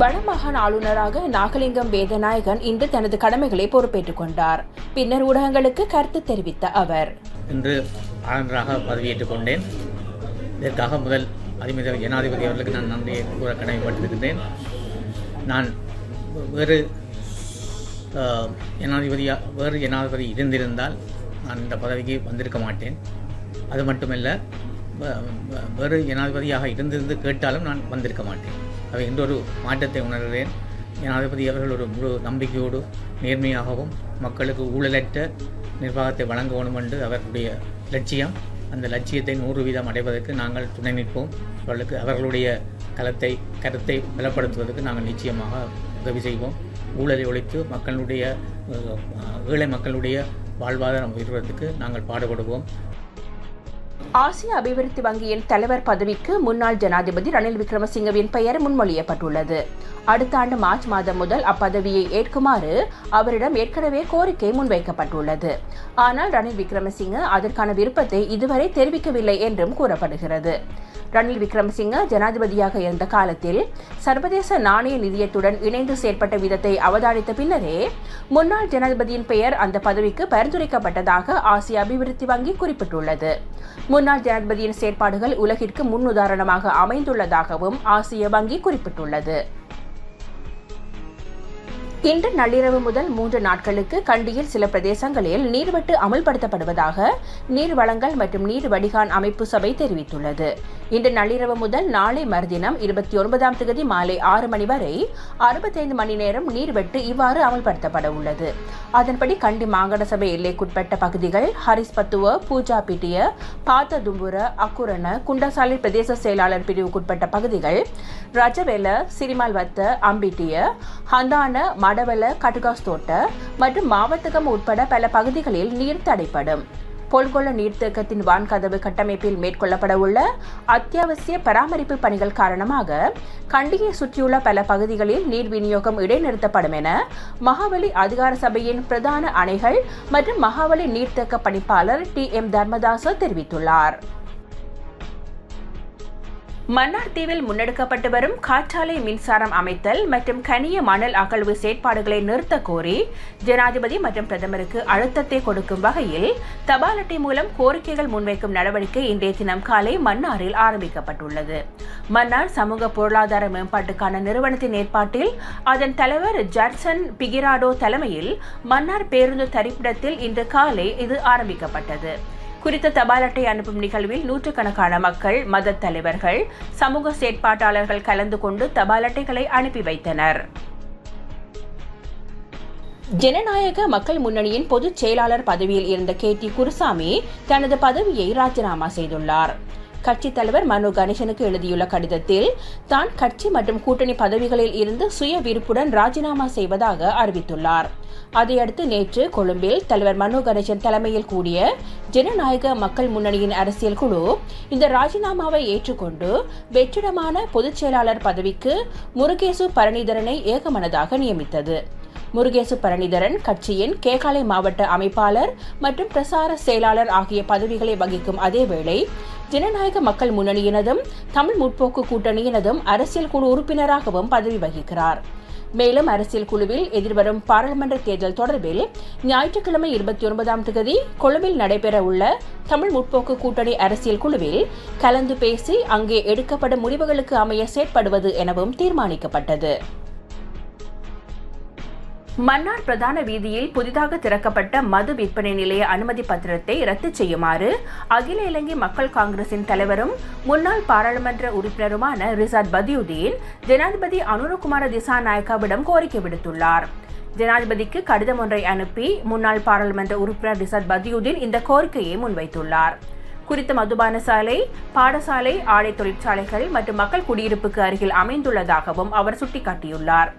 வடமாகாண ஆளுநராக நாகலிங்கம் வேதநாயகன் இன்று தனது கடமைகளை பொறுப்பேற்றுக் கொண்டார். பின்னர் ஊடகங்களுக்கு கருத்து தெரிவித்த அவர். இன்று ஆளுநராக பதவியேற்றுக் கொண்டேன். இதற்காக முதல் அதிமித ஜனாதிபதி அவர்களுக்கு நான் நன்றியை கூற கடமைப்பட்டிருக்கின்றேன். நான் வேறு ஜனாதிபதியாக வேறு ஜனாதிபதி இருந்திருந்தால் நான் இந்த பதவிக்கு வந்திருக்க மாட்டேன். அது மட்டுமல்ல வேறு ஜனாதிபதியாக இருந்திருந்து கேட்டாலும் நான் வந்திருக்க மாட்டேன். அவை என்றொரு மாற்றத்தை உணர்கிறேன். ஜனாதிபதி அவர்கள் ஒரு முழு நம்பிக்கையோடு நேர்மையாகவும் மக்களுக்கு ஊழலற்ற நிர்வாகத்தை வழங்க வேண்டும் என்று அவர்களுடைய லட்சியம். அந்த லட்சியத்தை நூறு வீதம் அடைவதற்கு நாங்கள் துணை நிற்போம். அவர்களுக்கு அவர்களுடைய கலத்தை கருத்தை பலப்படுத்துவதற்கு நாங்கள் நிச்சயமாக உதவி செய்வோம். ஊழலை ஒழித்து மக்களுடைய ஏழை மக்களுடைய வாழ்வாதாரம் உயர்வதற்கு நாங்கள் பாடுபடுவோம். ஆசிய அபிவிருத்தி வங்கியின் தலைவர் பதவிக்கு முன்னாள் ஜனாதிபதி ரணில் விக்ரமசிங்கவின் பெயர் முன்மொழியப்பட்டுள்ளது. அடுத்த ஆண்டு மார்ச் மாதம் முதல் அப்பதவியை ஏற்குமாறு அவரிடம் ஏற்கனவே கோரிக்கை முன்வைக்கப்பட்டுள்ளது. ஆனால் ரணில் விக்ரமசிங்க அதற்கான விருப்பத்தை இதுவரை தெரிவிக்கவில்லை என்றும் கூறப்படுகிறது. ரணில் விக்ரமசிங்க ஜனாதிபதியாக இருந்த காலத்தில் சர்வதேச நாணய நிதியத்துடன் இணைந்து செயற்பட்ட விதத்தை அவதானித்த பின்னரே முன்னாள் ஜனாதிபதியின் பெயர் அந்த பதவிக்கு பரிந்துரைக்கப்பட்டதாக ஆசிய அபிவிருத்தி வங்கி குறிப்பிட்டுள்ளது. முன்னாள் ஜனாதிபதியின் செயற்பாடுகள் உலகிற்கு முன்னுதாரணமாக அமைந்துள்ளதாகவும் ஆசிய வங்கி குறிப்பிட்டுள்ளது. இன்று நள்ளிரவு முதல் மூன்று நாட்களுக்கு கண்டியில் சில பிரதேசங்களில் நீர்வெட்டு அமல்படுத்தப்படுவதாக நீர் வளங்கள் மற்றும் நீர் வடிகான் அமைப்பு சபை தெரிவித்துள்ளது. இன்று நள்ளிரவு முதல் நாளை மறுதினம் இருபத்தி ஒன்பதாம் தேதி மாலை ஆறு மணி வரை அறுபத்தைந்து மணி நேரம் நீர்வெட்டு இவ்வாறு அமல்படுத்தப்பட உள்ளது. அதன்படி கண்டி மாகாண சபை எல்லைக்குட்பட்ட பகுதிகள் ஹரிஸ்பத்துவ பூஜா பிட்டிய பாத்ததும்புர அக்குரண குண்டசாலை பிரதேச செயலாளர் பிரிவுக்குட்பட்ட பகுதிகள் ரஜவேல சிரிமால்வத்த அம்பிட்டிய ஹந்தான மடவெல கட்டுகாஸ் தோட்ட மற்றும் மாவட்டகம் உட்பட பல பகுதிகளில் நீர் தடைப்படும் பொல்கொள்ள நீர்த்தேக்கத்தின் வான்கதவு கட்டமைப்பில் மேற்கொள்ளப்பட உள்ள அத்தியாவசிய பராமரிப்பு பணிகள் காரணமாக கண்டியை சுற்றியுள்ள பல பகுதிகளில் நீர் விநியோகம் இடைநிறுத்தப்படும் என மகாவலி அதிகார சபையின் பிரதான அணைகள் மற்றும் மகாவலி நீர்த்தேக்க பணிப்பாளர் டி எம் தர்மதாச தெரிவித்துள்ளார். மன்னார் தீவில் முன்னெடுக்கப்பட்டு வரும் காற்றாலை மின்சாரம் அமைத்தல் மற்றும் கனிய மணல் அகழ்வு செயற்பாடுகளை நிறுத்த கோரி ஜனாதிபதி மற்றும் பிரதமருக்கு அழுத்தத்தை கொடுக்கும் வகையில் தபால் அட்டை மூலம் கோரிக்கைகள் முன்வைக்கும் நடவடிக்கை இன்றைய தினம் காலை மன்னாரில் ஆரம்பிக்கப்பட்டுள்ளது. மன்னார் சமூக பொருளாதார மேம்பாட்டுக்கான நிறுவனத்தின் ஏற்பாட்டில் அதன் தலைவர் ஜர்சன் பிகிராடோ தலைமையில் மன்னார் பேருந்து தரிப்பிடத்தில் இன்று காலை இது ஆரம்பிக்கப்பட்டது. குறித்த தபால் அட்டை அனுப்பும் நிகழ்வில் நூற்றுக்கணக்கான மக்கள் மத தலைவர்கள் சமூக செயற்பாட்டாளர்கள் கலந்து கொண்டு தபால் அட்டைகளை அனுப்பி வைத்தனர். ஜனநாயக மக்கள் முன்னணியின் பொதுச் செயலாளர் பதவியில் இருந்த கே டி குருசாமி தனது பதவியை ராஜினாமா செய்துள்ளார். கட்சித் தலைவர் மனு கணேசனுக்கு எழுதியுள்ள கடிதத்தில் தான் கட்சி மற்றும் கூட்டணி பதவிகளில் இருந்து சுய விருப்புடன் ராஜினாமா செய்வதாக அறிவித்துள்ளார். அதையடுத்து நேற்று கொழும்பில் தலைவர் மனு கணேசன் தலைமையில் கூடிய ஜனநாயக மக்கள் முன்னணியின் அரசியல் குழு இந்த ராஜினாமாவை ஏற்றுக்கொண்டு வெற்றிடமான பொதுச் செயலாளர் பதவிக்கு முருகேசு பரணிதரனை ஏகமனதாக நியமித்தது. முருகேசு பரணிதரன் கட்சியின் கேகாலை மாவட்ட அமைப்பாளர் மற்றும் பிரசார செயலாளர் ஆகிய பதவிகளை வகிக்கும் அதேவேளை ஜனநாயக மக்கள் முன்னணியினதும் தமிழ் முற்போக்கு கூட்டணியினதும் அரசியல் குழு உறுப்பினராகவும் பதவி வகிக்கிறார். மேலும் அரசியல் குழுவில் எதிர்வரும் பாராளுமன்ற தேர்தல் தொடர்பில் ஞாயிற்றுக்கிழமை இருபத்தி ஒன்பதாம் தேதி கொழும்பில் நடைபெற உள்ள தமிழ் முற்போக்கு கூட்டணி அரசியல் குழுவில் கலந்து பேசி அங்கே எடுக்கப்படும் முடிவுகளுக்கு அமைய செயற்படுவது எனவும் தீர்மானிக்கப்பட்டது. மன்னார் பிரதான வீதியில் புதிதாக திறக்கப்பட்ட மது விற்பனை நிலைய அனுமதி பத்திரத்தை ரத்து செய்யுமாறு அகில இலங்கை மக்கள் காங்கிரசின் தலைவரும் முன்னாள் பாராளுமன்ற உறுப்பினருமான ரிசாத் பதியுதீன் ஜனாதிபதி அனுரகுமார திசாநாயக்காவிடம் கோரிக்கை விடுத்துள்ளார். ஜனாதிபதிக்கு கடிதம் ஒன்றை அனுப்பி முன்னாள் பாராளுமன்ற உறுப்பினர் ரிசாத் பதியுதீன் இந்த கோரிக்கையை முன்வைத்துள்ளார். குறித்த மதுபான சாலை பாடசாலை ஆடை தொழிற்சாலைகள் மற்றும் மக்கள் குடியிருப்புக்கு அருகில் அமைந்துள்ளதாகவும் அவர் சுட்டிக்காட்டியுள்ளார்.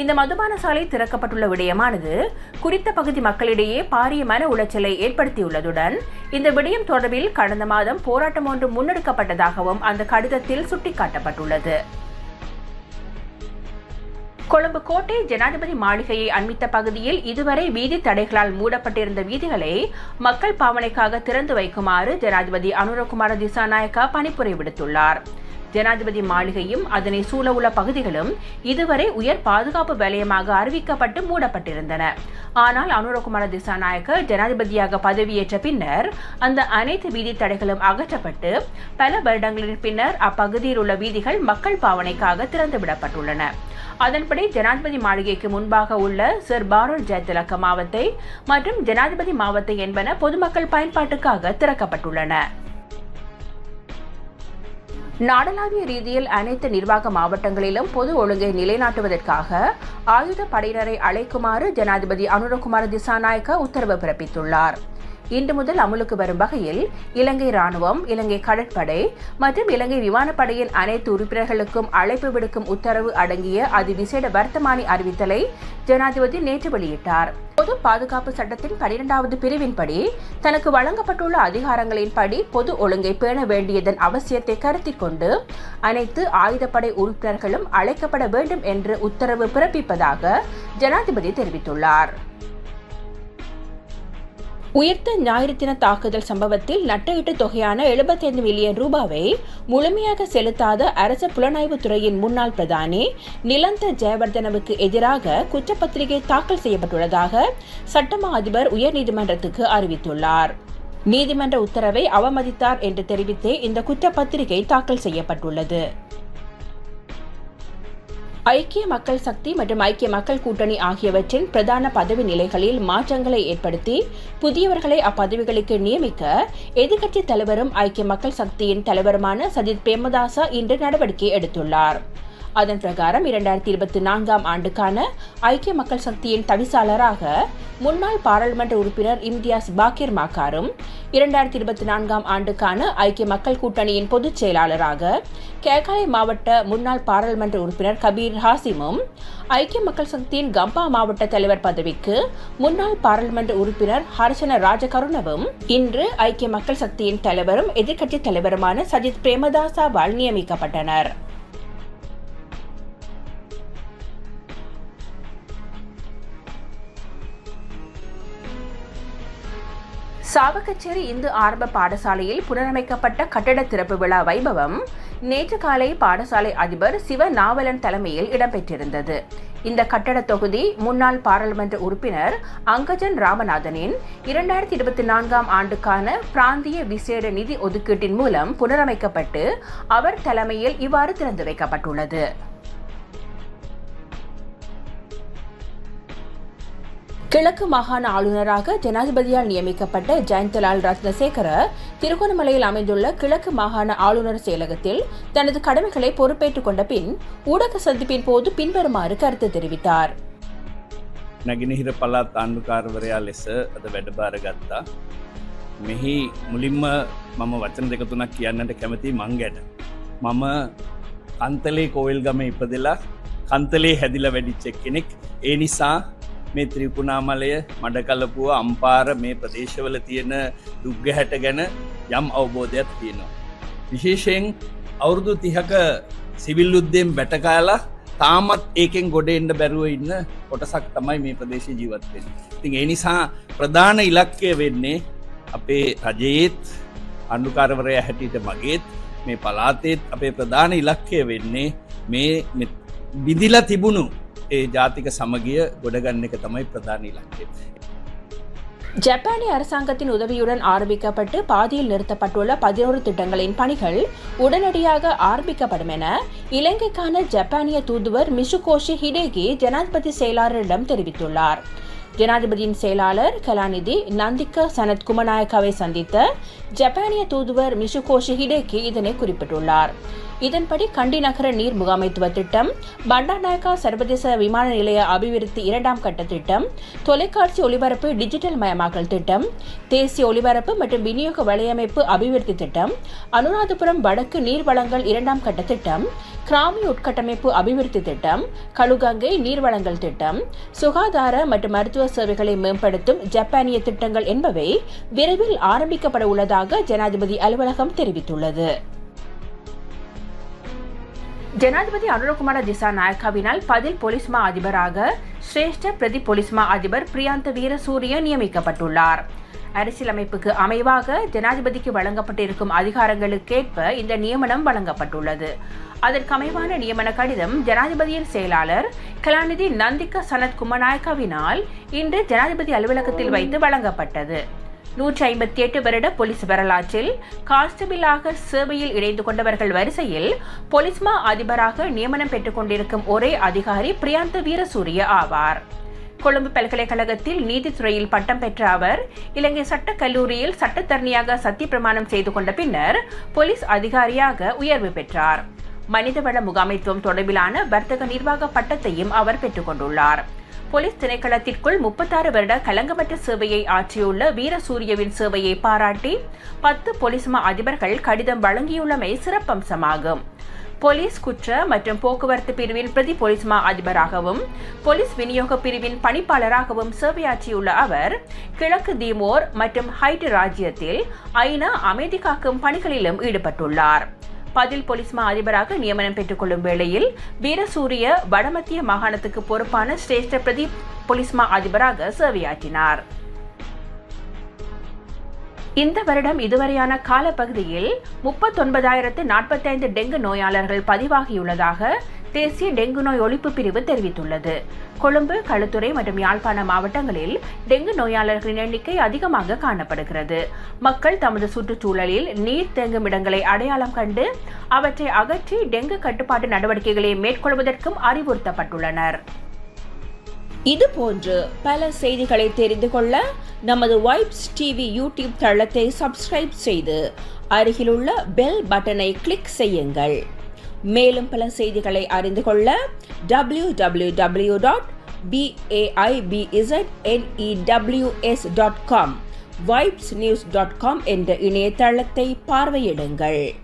இந்த மதுபான சாலை திறக்கப்பட்டுள்ள விடயமானது குறித்த பகுதி மக்களிடையே பாரிய மன உளைச்சலை ஏற்படுத்தியுள்ளதுடன் இந்த விடயம் தொடர்பில் கடந்த மாதம் போராட்டம் ஒன்று முன்னெடுக்கப்பட்டதாகவும் அந்த கடிதத்தில் சுட்டிக்காட்டப்பட்டுள்ளது. கொழும்பு கோட்டை ஜனாதிபதி மாளிகையை அண்மித்த பகுதியில் இதுவரை வீதி தடைகளால் மூடப்பட்டிருந்த வீதிகளை மக்கள் பாவனைக்காக திறந்து வைக்குமாறு ஜனாதிபதி அனுரகுமார திசாநாயக்கா பணிப்புரை விடுத்துள்ளார். ஜனாதிபதி மாளிகையும் அதனை சூழவுள்ள பகுதிகளும் இதுவரை உயர் பாதுகாப்பு வலயமாக அறிவிக்கப்பட்டு மூடப்பட்டிருந்தன. ஆனால் அனுரகுமார திசாநாயக்க ஜனாதிபதியாக பதவியேற்ற பின்னர் அந்த அனைத்து வீதி தடைகளும் அகற்றப்பட்டு பல வருடங்களின் பின்னர் அப்பகுதியில் உள்ள வீதிகள் மக்கள் பாவனைக்காக திறந்துவிடப்பட்டுள்ளன. அதன்படி ஜனாதிபதி மாளிகைக்கு முன்பாக உள்ள சர் பாரோல் ஜெயதிலக்க மாவத்தை மற்றும் ஜனாதிபதி மாவத்தை என்பன பொதுமக்கள் பயன்பாட்டுக்காக திறக்கப்பட்டுள்ளன. நாடளாவிய ரீதியில் அனைத்து நிர்வாக மாவட்டங்களிலும் பொது ஒழுங்கை நிலைநாட்டுவதற்காக ஆயுத படையினரை அழைக்குமாறு ஜனாதிபதி அனுரகுமார் திசாநாயக்க உத்தரவு பிறப்பித்துள்ளார். இன்று முதல் அமலுக்கு வரும் வகையில் இலங்கை ராணுவம் இலங்கை கடற்படை மற்றும் இலங்கை விமானப்படையின் அனைத்து உறுப்பினர்களுக்கும் அழைப்பு விடுக்கும் உத்தரவு அடங்கிய அதிவிசேட வர்த்தமானி அறிவித்தலை ஜனாதிபதி நேற்று வெளியிட்டார். பொது பாதுகாப்பு சட்டத்தின் பனிரெண்டாவது பிரிவின்படி தனக்கு வழங்கப்பட்டுள்ள அதிகாரங்களின்படி பொது ஒழுங்கை பேண வேண்டியதன் அவசியத்தை கருத்தில் கொண்டு அனைத்து ஆயுதப்படை உறுப்பினர்களும் அழைக்கப்பட வேண்டும் என்று உத்தரவு பிறப்பிப்பதாக ஜனாதிபதி தெரிவித்துள்ளார். உயிர்த்த ஞாயிறு தின தாக்குதல் சம்பவத்தில் நட்டஈட்டு தொகையான 75 மில்லியன் ரூபாவை முழுமையாக செலுத்தாத அரசு புலனாய்வுத் துறையின் முன்னாள் பிரதானி நிலந்த ஜெயவர்தனவுக்கு எதிராக குற்றப்பத்திரிகை தாக்கல் செய்யப்பட்டுள்ளதாக சட்டமா அதிபர் உயர்நீதிமன்றத்துக்கு அறிவித்துள்ளார். நீதிமன்ற உத்தரவை அவமதித்தார் என்று தெரிவித்தே இந்த குற்றப்பத்திரிகை தாக்கல் செய்யப்பட்டுள்ளது. ஐக்கிய மக்கள் சக்தி மற்றும் ஐக்கிய மக்கள் கூட்டணி ஆகியவற்றின் பிரதான பதவி நிலைகளில் மாற்றங்களை ஏற்படுத்தி புதியவர்களை அப்பதவிகளுக்கு நியமிக்க எதிர்க்கட்சித் தலைவரும் ஐக்கிய மக்கள் சக்தியின் தலைவருமான சஜித் பிரேமதாசா இன்று நடவடிக்கை எடுத்துள்ளார். அதன் பிரகாரம் இரண்டாயிரத்தி இருபத்தி நான்காம் ஆண்டுக்கான ஐக்கிய மக்கள் சக்தியின் தவிசாளராக முன்னாள் பாராளுமன்ற உறுப்பினர் இம்தியாஸ் பாக்கிர் மாக்காரும் இரண்டாயிரத்தி இருபத்தி நான்காம் ஆண்டுக்கான ஐக்கிய மக்கள் கூட்டணியின் பொதுச் செயலாளராக கேகாலை மாவட்ட முன்னாள் பாராளுமன்ற உறுப்பினர் கபீர் ஹாசிமும் ஐக்கிய மக்கள் சக்தியின் கம்பா மாவட்ட தலைவர் பதவிக்கு முன்னாள் பாராளுமன்ற உறுப்பினர் ஹர்ஷன ராஜகருணவும் இன்று ஐக்கிய மக்கள் சக்தியின் தலைவரும் எதிர்க்கட்சித் தலைவருமான சஜித் பிரேமதாசாவால் நியமிக்கப்பட்டனர். சாவகச்சேரி இந்து ஆரம்ப பாடசாலையில் புனரமைக்கப்பட்ட கட்டட திறப்பு விழா வைபவம் நேற்று காலை பாடசாலை அதிபர் சிவ நாவலன் தலைமையில் இடம்பெற்றிருந்தது. இந்த கட்டட தொகுதி முன்னாள் பாராளுமன்ற உறுப்பினர் அங்கஜன் ராமநாதனின் இரண்டாயிரத்தி இருபத்தி நான்காம் ஆண்டுக்கான பிராந்திய விசேட நிதி ஒதுக்கீட்டின் மூலம் புனரமைக்கப்பட்டு அவர் தலைமையில் இவ்வாறு திறந்து வைக்கப்பட்டுள்ளது. கிழக்கு மாகாண ஆளுநராக ஜனாதிபதியால் நியமிக்கப்பட்ட ஜெயந்தலால் ரத்னசேகர திருகோணமலையில் அமைந்துள்ள கிழக்கு மாகாண ஆளுநர் செயலகத்தில் தனது கடமைகளை பொறுப்பேற்றுக் கொண்ட பின் ஊடக சந்திப்பின் போது பின்வருமாறு கருத்து தெரிவித்தார் නැගෙනහිර පලාත් ආණ්ඩුකාරවරයා ලෙස අද වැඩබාර ගත්තා. මෙහි මුලින්ම මම වචන දෙක තුනක් කියන්නට කැමති මං ගැන. මම කන්තලේ කෝයිල් ගම ඉපදෙලා කන්තලේ හැදිල වැඩිච්චෙක් කෙනෙක් ඒ නිසා මේ ත්‍රිකුණාමලය මඩකලපුුව අම්පාර මේ ප්‍රදේශවල තියෙන දුග්ග හැට ගැන යම් අවබෝධයක් තියෙනවා. විශේෂයෙන් අවුරුදු තිහක සිවිල්ලුද්දෙන් බැටකාලා තාමත් ඒකෙන් ගොඩ එන්න බැරුව ඉන්න කොටසක් තමයි මේ ප්‍රදේශ ජීවත්වෙන්. ඉතින් ඒ නිසා ප්‍රධාන ඉලක්කය වෙන්නේ අපේ රජයේත් අන්ඩුකාරවරය හැටියට මගේත් මේ පලාතේත් අපේ ප්‍රධාන ඉලක්කය වෙන්නේ මේ බිදිලා තිබුණු ඒ ජාතික සමගිය ගොඩගන්න එක තමයි ප්‍රධාන ඉලක්කේ. ஜப்பானிய அரசாங்கத்தின் உதவியுடன் ஆரம்பிக்கப்பட்டு பாதியில் நிறுத்தப்பட்டுள்ள பதினோரு திட்டங்களின் பணிகள் உடனடியாக ஆரம்பிக்கப்படும் என இலங்கைக்கான ஜப்பானிய தூதுவர் மிசுகோஷி ஹிடேகி ஜனாதிபதி செயலாளரிடம் தெரிவித்துள்ளார் ஜனாதிபதியின் செயலாளர் கலாநிதி நந்திக்க சனத் குமநாயக்காவை சந்தித்த ஜப்பானிய தூதுவர் மிசுகோஷி ஹிடேகி இதனை குறிப்பிட்டுள்ளார் இதன்படி கண்டி நகர நீர் முகாமைத்துவ திட்டம் பண்டாநாயக்கா சர்வதேச விமான நிலைய அபிவிருத்தி இரண்டாம் கட்ட திட்டம் தொலைக்காட்சி ஒளிபரப்பு டிஜிட்டல் மயமாக்கல் திட்டம் தேசிய ஒளிபரப்பு மற்றும் விநியோக வலையமைப்பு அபிவிருத்தி திட்டம் அனுராதபுரம் வடக்கு நீர் வளங்கள் இரண்டாம் கட்ட திட்டம் கிராமிய உட்கட்டமைப்பு அபிவிருத்தி திட்டம் கழுகங்கை நீர்வளங்கள் திட்டம் சுகாதார மற்றும் மருத்துவ சேவைகளை மேம்படுத்தும் ஜப்பானிய திட்டங்கள் என்பவை விரைவில் ஆரம்பிக்கப்பட உள்ளதாக ஜனாதிபதி அலுவலகம் தெரிவித்துள்ளது. ஜனாதிபதி அனுரகுமார திசா நாயக்காவினால் பதில் போலீஸ் மா அதிபராக சிரேஷ்ட பிரதி போலீஸ் மா அதிபர் பிரியாந்த வீரசூரிய நியமிக்கப்பட்டுள்ளார். அரசியலமைப்புக்கு அமைவாக ஜனாதிபதிக்கு வழங்கப்பட்டிருக்கும் அதிகாரங்களுக்கேற்ப இந்த நியமனம் வழங்கப்பட்டுள்ளது. அதற்கு அமைவான நியமன கடிதம் ஜனாதிபதியின் செயலாளர் கலாநிதி நந்திக்க சனத் குமநாயக்காவினால் இன்று ஜனாதிபதி அலுவலகத்தில் வைத்து வழங்கப்பட்டது. நூற்றி ஐம்பத்தி எட்டு வருட போலீஸ் வரலாற்றில் கான்ஸ்டபிளாக சேவையில் இணைந்து கொண்டவர்கள் வரிசையில் பொலிஸ்மா அதிபராக நியமனம் பெற்றுக் கொண்டிருக்கும் ஒரே அதிகாரி பிரியாந்த வீரசூரிய ஆவார். கொழும்பு பல்கலைக்கழகத்தில் நீதித்துறையில் பட்டம் பெற்ற அவர் இலங்கை சட்டக் கல்லூரியில் சட்டத்தரணியாக சத்திய பிரமாணம் செய்து கொண்ட பின்னர் போலீஸ் அதிகாரியாக உயர்வு பெற்றார். மனிதவள முகாமைத்துவம் தொடர்பிலான வர்த்தக நிர்வாக பட்டத்தையும் அவர் பெற்றுக்கொண்டுள்ளார் போலீஸ் திணைக்களத்திற்குள் முப்பத்தாறு வருட கலங்கமற்ற சேவையை ஆற்றியுள்ள வீரசூரியவின் சேவையை பாராட்டி பத்து போலீஸ் மா அதிபர்கள் கடிதம் வழங்கியுள்ளமை சிறப்பம்சமாகும். போலீஸ் குற்ற மற்றும் போக்குவரத்து பிரிவின் பிரதி போலீஸ் மா அதிபராகவும் போலீஸ் விநியோக பிரிவின் பணிப்பாளராகவும் சேவையாற்றியுள்ள அவர் கிழக்கு தீமோர் மற்றும் ஹைட் ராஜ்யத்தில் ஐநா அமைதி காக்கும் பணிகளிலும் ஈடுபட்டுள்ளார். பதில் போலீஸ் மா அதிபராக நியமனம் பெற்றுக்கொள்ளும் வேளையில் வீரசூரிய வடமத்திய மாகாணத்துக்கு பொறுப்பான சிரேஷ்ட பிரதி போலீஸ் மா அதிபராக சேவையாற்றினார். இந்த வருடம் இதுவரையான காலப்பகுதியில் முப்பத்தொன்பதாயிரத்து நாற்பத்தைந்து டெங்கு நோயாளர்கள் பதிவாகியுள்ளதாக தேசிய டெங்கு நோய் ஒழிப்பு பிரிவு தெரிவித்துள்ளது. கொழும்பு களுத்துறை மற்றும் யாழ்ப்பாண மாவட்டங்களில் டெங்கு நோயாளர்களின் எண்ணிக்கை அதிகமாக காணப்படுகிறது. மக்கள் தமது சுற்றுச்சூழலில் நீர் தேங்கும் இடங்களை அடையாளம் கண்டு அவற்றை அகற்றி டெங்கு கட்டுப்பாட்டு நடவடிக்கைகளை மேற்கொள்வதற்கும் அறிவுறுத்தப்பட்டுள்ளனர். இது போன்று பல செய்திகளை தெரிந்து கொள்ள நமது வைப்ஸ் டிவி யூடியூப் தளத்தை சப்ஸ்கிரைப் செய்து அருகிலுள்ள பெல் பட்டனை கிளிக் செய்யுங்கள். மேலும் பல செய்திகளை அறிந்து கொள்ள W W W dot பிஏஐபிஇசட்என்இடபிள்யூஎஸ் dot com Vibes news dot com என்ற இணையதளத்தை பார்வையிடுங்கள்.